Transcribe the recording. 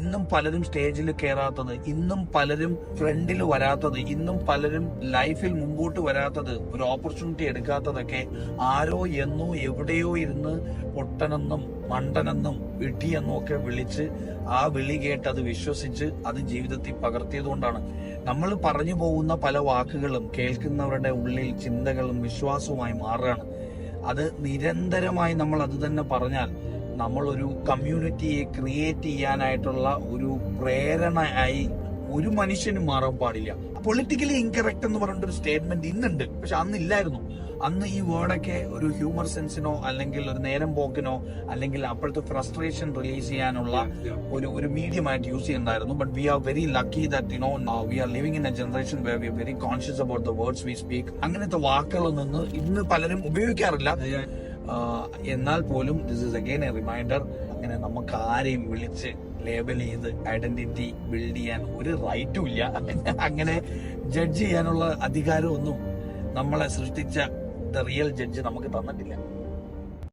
ഇന്നും പലരും സ്റ്റേജിൽ കയറാത്തത് ഇന്നും പലരും ഫ്രണ്ടിൽ വരാത്തത് ഇന്നും പലരും ലൈഫിൽ മുമ്പോട്ട് വരാത്തത് ഒരു ഓപ്പർച്യൂണിറ്റി എടുക്കാത്തതൊക്കെ ആരോ എന്നോ എവിടെയോ ഇരുന്ന് പൊട്ടനെന്നും മണ്ടനെന്നും വിട്ടിയെന്നും ഒക്കെ വിളിച്ച് ആ വിളി കേട്ട് അത് വിശ്വസിച്ച് അത് ജീവിതത്തിൽ പകർത്തിയത് കൊണ്ടാണ്. നമ്മൾ പറഞ്ഞു പോകുന്ന പല വാക്കുകളും കേൾക്കുന്നവരുടെ ഉള്ളിൽ ചിന്തകളും വിശ്വാസവുമായി മാറുകയാണ്. അത് നിരന്തരമായി നമ്മൾ അത് തന്നെ പറഞ്ഞാൽ നമ്മളൊരു കമ്മ്യൂണിറ്റിയെ ക്രിയേറ്റ് ചെയ്യാനായിട്ടുള്ള ഒരു പ്രേരണ ആയി ഒരു മനുഷ്യനും മാറാൻ പാടില്ല. പൊളിറ്റിക്കലി ഇൻകറക്റ്റ് എന്ന് പറഞ്ഞിട്ട് ഒരു സ്റ്റേറ്റ്മെന്റ് ഇന്നുണ്ട്. പക്ഷെ അന്ന് ഇല്ലായിരുന്നു അന്ന് ഈ വേർഡൊക്കെ ഒരു ഹ്യൂമർ സെൻസിനോ അല്ലെങ്കിൽ ഒരു നേരം പോക്കിനോ അല്ലെങ്കിൽ അപ്പോഴത്തെ ഫ്രസ്ട്രേഷൻ റിലീസ് ചെയ്യാനുള്ള ഒരു ഒരു മീഡിയമായിട്ട് യൂസ് ചെയ്യുന്നുണ്ടായിരുന്നു. But we are very lucky that you know we are living in a generation where we are very conscious about the words we speak അങ്ങനത്തെ വാക്കുകളൊന്നും നിന്ന് ഇന്ന് പലരും ഉപയോഗിക്കാറില്ല. എന്നാൽ പോലും this is again a reminder അങ്ങനെ നമുക്ക് ആരെയും വിളിച്ച് ലേബൽ ചെയ്ത് ഐഡന്റിറ്റി ബിൽഡ് ചെയ്യാൻ ഒരു റൈറ്റും ഇല്ല. അങ്ങനെ ജഡ്ജ് ചെയ്യാനുള്ള അധികാരമൊന്നും നമ്മളെ സൃഷ്ടിച്ച ദ റിയൽ ജഡ്ജ് നമുക്ക് തന്നിട്ടില്ല.